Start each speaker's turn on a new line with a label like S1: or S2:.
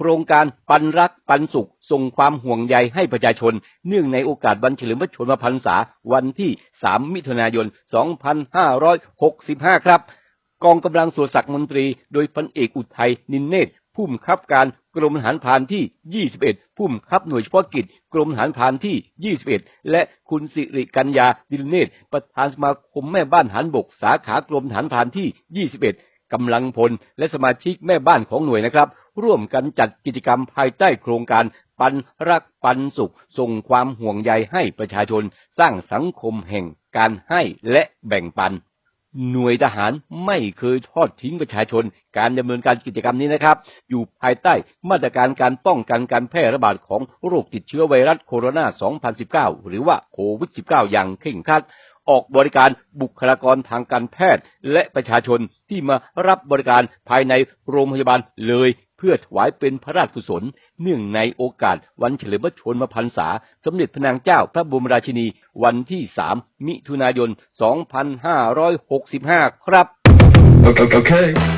S1: ครงการปันรักปันสุข ส่งความห่วงใยให้ประชาชน เนื่องในโอกาสวันเฉลิมพระชนมพรรษาวันที่ 3 มิถุนายน 2565 ครับ กองกำลังสุรศักดิ์มนตรี โดยพันเอกอุทัยนินเนตผู้บังคับการกรมทหารพรานที่ 21 ผู้บังคับหน่วยเฉพาะกิจ กรมทหารพรานที่ 21 และคุณสิริกัญญาดิลเนตประธานสมาคมแม่บ้านหารบก สาขากรมทหารพรานที่ 21กำลังพลและสมาชิกแม่บ้านของหน่วยนะครับร่วมกันจัดกิจกรรมภายใต้โครงการปันรักปันสุข ส่งความห่วงใยให้ประชาชน สร้างสังคมแห่งการให้และแบ่งปัน หน่วยทหารไม่เคยทอดทิ้งประชาชน การดำเนินการกิจกรรมนี้นะครับ อยู่ภายใต้มาตรการการป้องกันการแพร่ระบาดของโรคติดเชื้อไวรัสโคโรนา 2019 หรือว่าโควิด -19 อย่างเคร่งครัดออกบริการบุคลากรทางการแพทย์ และประชาชนที่มารับบริการภายในโรงพยาบาลเลย เพื่อถวายเป็นพระราชกุศล เนื่องในโอกาสวันเฉลิมพระชนมพรรษา สมเด็จพระนางเจ้าพระบรมราชินี วันที่3มิถุนายน 2565 ครับ
S2: Okay. okay.